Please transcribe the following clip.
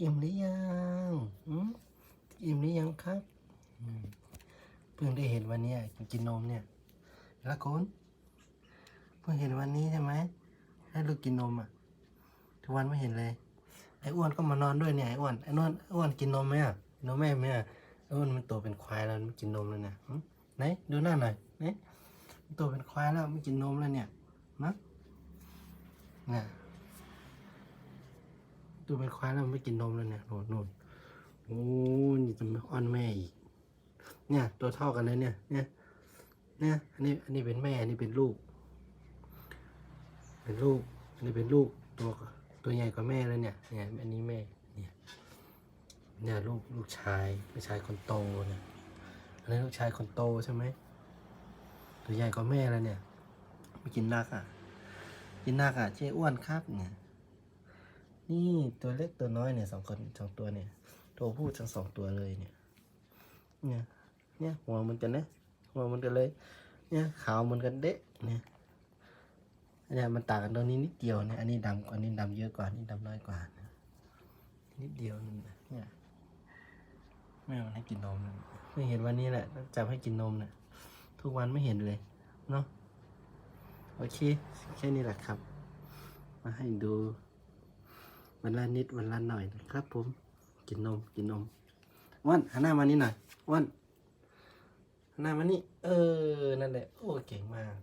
อิ่มหรือยังอืมอิ่มหรือยังครับเพิ่งได้เห็นวันนี้กินนมเนี่ยละคนเพิ่งเห็นวันนี้ใช่ไหมให้ลูกกินนมอะ ทุกวันไม่เห็นเลยไอ้อ้วนก็มานอนด้วยเนี่ยไอ้อ้วนไอ้นวลไอ้อ้วนกินนมไหมอะนมแม่ไหมอะไอ้อ้วนมันโตเป็นควายแล้วมันกินนมแล้วเนี่ยไหนดูหน้าหน่อยไหนมันโตเป็นควายแล้วมันกินนมแล้วเนี่ยนะเนี่ย ตัวเป็นควายแล้วมันไม่กินนมแล้วเนี่ยโน่นโน่นโอ้ยนี่จะไม่อ้อนแม่อีก เนี่ย ตัวเท่ากันเลยเนี่ย เนี่ย เนี่ย อันนี้ อันนี้เป็นแม่ อันนี้เป็นลูก เป็นลูก อันนี้เป็นลูก ตัว ตัวใหญ่กว่าแม่เลยเนี่ย เนี่ย อันนี้แม่ เนี่ย เนี่ยลูก ลูกชาย ลูกชายคนโตเนี่ย อันนี้ลูกชายคนโตใช่ไหม ตัวใหญ่กว่าแม่แล้วเนี่ย ไม่กินนักอะ กินนักอะเจ๊อ้วนครับเนี่ย นี่ตัวเล็กตัวน้อยเนี่ยสองคนสองตัวเนี่ย ตัวผู้ทั้งสองตัวเลยเนี่ย เนี่ย เนี่ยหัวมันจะเนี่ยหัวมันจะเลย เนี่ยขาวเหมือนกันเด๊ะเนี่ยเนี่ยมันต่างกันตรงนี้นิดเดียวเนี่ยอันนี้ดำกว่าอันนี้ดำเยอะกว่าอันนี้ดำน้อยกว่านะนิดเดียวนึงนะเนี่ยแม่มันให้กินนมไม่เห็นวันนี้แหละจับให้กินนมเนี่ยทุกวันไม่เห็นเลยเนาะโอเคแค่นี้แหละครับ มาให้ดู วันละนิดวันละหน่อยนะครับผม กินนมกินนมวันหันหน้ามานี่หน่อยวันหันหน้ามานี่ เออ นั่นแหละ โอ้ เก่งมาก